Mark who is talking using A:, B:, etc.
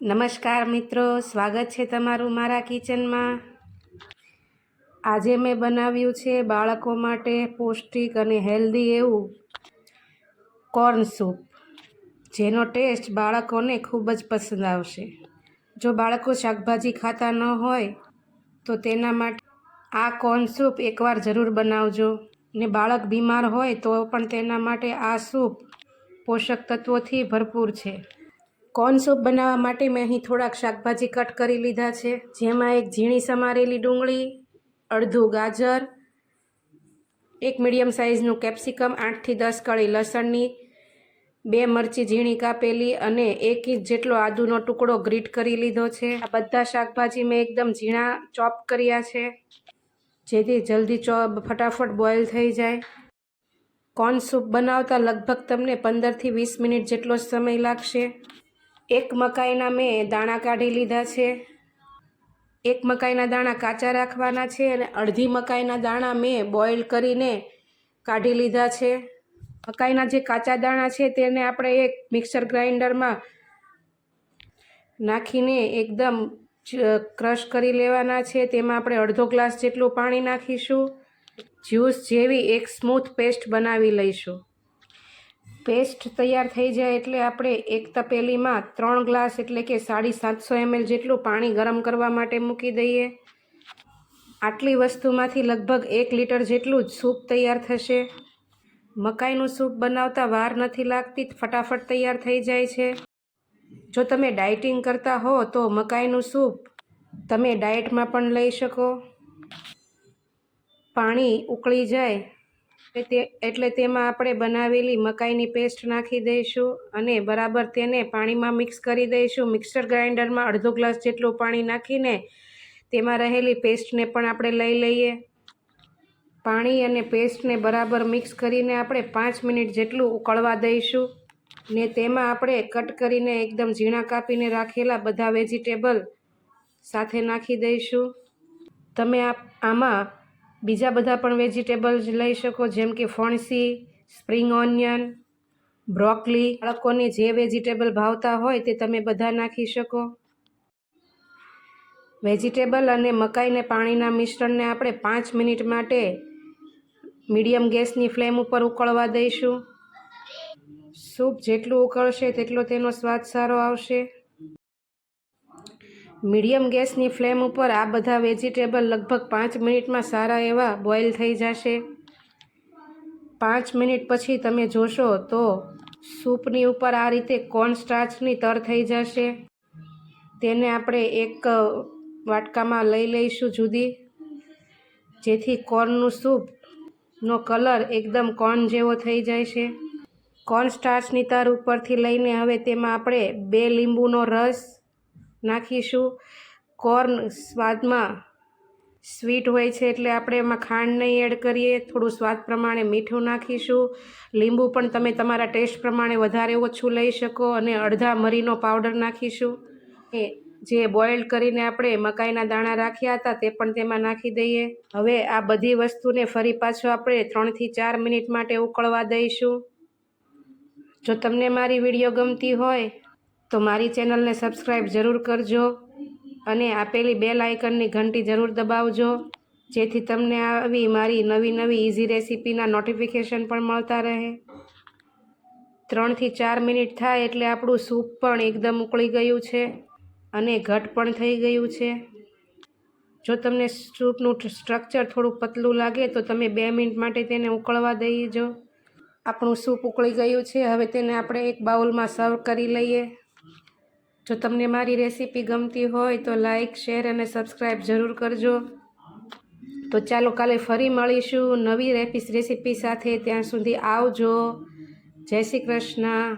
A: નમસ્કાર મિત્રો, સ્વાગત છે તમારું મારા કિચનમાં. આજે મેં બનાવ્યું છે બાળકો માટે પૌષ્ટિક અને હેલ્ધી એવું કોર્ન સૂપ, જેનો ટેસ્ટ બાળકોને ખૂબ જ પસંદ આવશે. જો બાળકો શાકભાજી ખાતા ન હોય, તો તેના માટે આ કોર્ન સૂપ એકવાર જરૂર બનાવજો. ને બાળક બીમાર હોય તો પણ તેના માટે આ સૂપ પોષક તત્વોથી ભરપૂર છે. કોર્ન સૂપ બનાવવા માટે મેં અહીં થોડાક શાકભાજી કટ કરી લીધા છે. જેમાં એક ઝીણી સમારેલી ડુંગળી, અડધું ગાજર, એક મીડિયમ સાઇઝનું કેપ્સિકમ, આઠથી દસ કળી લસણની, બે મરચી ઝીણી કાપેલી અને એક ઇંચ જેટલો આદુનો ટુકડો ગ્રીટ કરી લીધો છે. આ બધા શાકભાજી મેં એકદમ ઝીણા ચોપ કર્યા છે, જેથી જલ્દી ચોપ ફટાફટ બોઇલ થઈ જાય. કોર્ન સૂપ બનાવતા લગભગ તમને પંદરથી વીસ મિનિટ જેટલો સમય લાગશે. એક મકાઈના મેં દાણા કાઢી લીધા છે. એક મકાઈના દાણા કાચા રાખવાના છે અને અડધી મકાઈના દાણા મેં બોઇલ કરીને કાઢી લીધા છે. મકાઈના જે કાચા દાણા છે તેને આપણે એક મિક્સર ગ્રાઇન્ડરમાં નાખીને એકદમ ક્રશ કરી લેવાના છે. તેમાં આપણે અડધો ગ્લાસ જેટલું પાણી નાખીશું. જ્યુસ જેવી એક સ્મૂથ પેસ્ટ બનાવી લઈશું. પેસ્ટ તૈયાર થઈ જાય એટલે આપણે એક તપેલીમાં ત્રણ ગ્લાસ એટલે કે સાડી સાતસો એમએલ જેટલું પાણી ગરમ કરવા માટે મૂકી દઈએ. આટલી વસ્તુમાંથી લગભગ એક લીટર જેટલું જ સૂપ તૈયાર થશે. મકાઈનું સૂપ બનાવતા વાર નથી લાગતી, ફટાફટ તૈયાર થઈ જાય છે. જો તમે ડાયટિંગ કરતા હો તો મકાઈનું સૂપ તમે ડાયટમાં પણ લઈ શકો. પાણી ઉકળી જાય એટલે તેમાં આપણે બનાવેલી મકાઈની પેસ્ટ નાખી દઈશું અને બરાબર તેને પાણીમાં મિક્સ કરી દઈશું. મિક્સર ગ્રાઇન્ડરમાં અડધો ગ્લાસ જેટલું પાણી નાખીને તેમાં રહેલી પેસ્ટને પણ આપણે લઈ લઈએ. પાણી અને પેસ્ટને બરાબર મિક્સ કરીને આપણે પાંચ મિનિટ જેટલું ઉકળવા દઈશું ને તેમાં આપણે કટ કરીને એકદમ ઝીણા કાપીને રાખેલા બધા વેજીટેબલ સાથે નાખી દઈશું. તમે આમાં બીજા બધા પણ વેજીટેબલ્સ લઈ શકો, જેમ કે ફણસી, સ્પ્રિંગ ઓનિયન, બ્રોકલી. બાળકોને જે વેજીટેબલ ભાવતા હોય તે તમે બધા નાખી શકો. વેજીટેબલ અને મકાઈને પાણીના મિશ્રણને આપણે પાંચ મિનિટ માટે મીડિયમ ગેસની ફ્લેમ ઉપર ઉકળવા દઈશું. સૂપ જેટલું ઉકળશે તેટલો તેનો સ્વાદ સારો આવશે. મીડિયમ ગેસની ફ્લેમ ઉપર આ બધા વેજીટેબલ લગભગ પાંચ મિનિટમાં સારા એવા બોઇલ થઈ જશે. પાંચ મિનિટ પછી તમે જોશો તો સૂપની ઉપર આ રીતે કોર્ન સ્ટાર્ચની તર થઈ જશે. તેને આપણે એક વાટકામાં લઈ લઈશું જુદી. જેથી કોર્નનું સૂપનો કલર એકદમ કોર્ન જેવો થઈ જાય છે કોર્ન સ્ટાર્ચની તર ઉપરથી લઈને હવે તેમાં આપણે બે લીંબુનો રસ નાખીશું. કોર્ન સ્વાદમાં સ્વીટ હોય છે એટલે આપણે એમાં ખાંડ નહીં એડ કરીએ. થોડું સ્વાદ પ્રમાણે મીઠું નાખીશું. લીંબુ પણ તમે તમારા ટેસ્ટ પ્રમાણે વધારે ઓછું લઈ શકો અને અડધા મરીનો પાવડર નાખીશું. એ જે બોઇલ કરીને આપણે મકાઈના દાણા રાખ્યા હતા તે પણ તેમાં નાખી દઈએ. હવે આ બધી વસ્તુને ફરી પાછો આપણે ત્રણથી ચાર મિનિટ માટે ઉકળવા દઈશું. જો તમને મારી વીડિયો ગમતી હોય તો મારી ચેનલને સબસ્ક્રાઈબ જરૂર કરજો અને આપેલી બેલ આઇકનની ઘંટી જરૂર દબાવજો, જેથી તમને આવી મારી નવી નવી ઇઝી રેસીપીના નોટિફિકેશન પણ મળતા રહે. ત્રણથી ચાર મિનિટ થાય એટલે આપણું સૂપ પણ એકદમ ઉકળી ગયું છે અને ઘટ પણ થઈ ગયું છે. જો તમને સૂપનું સ્ટ્રક્ચર થોડું પતલું લાગે તો તમે બે મિનિટ માટે તેને ઉકળવા દઈજો. આપણું સૂપ ઉકળી ગયું છે, હવે તેને આપણે એક બાઉલમાં સર્વ કરી લઈએ. જો તમને મારી રેસીપી ગમતી હોય તો લાઈક, શેર અને સબસ્ક્રાઈબ જરૂર કરજો. તો ચાલો કાલે ફરી મળીશું નવી રેપીસ રેસીપી સાથે. ત્યાં સુધી આવજો. જય શ્રી કૃષ્ણ.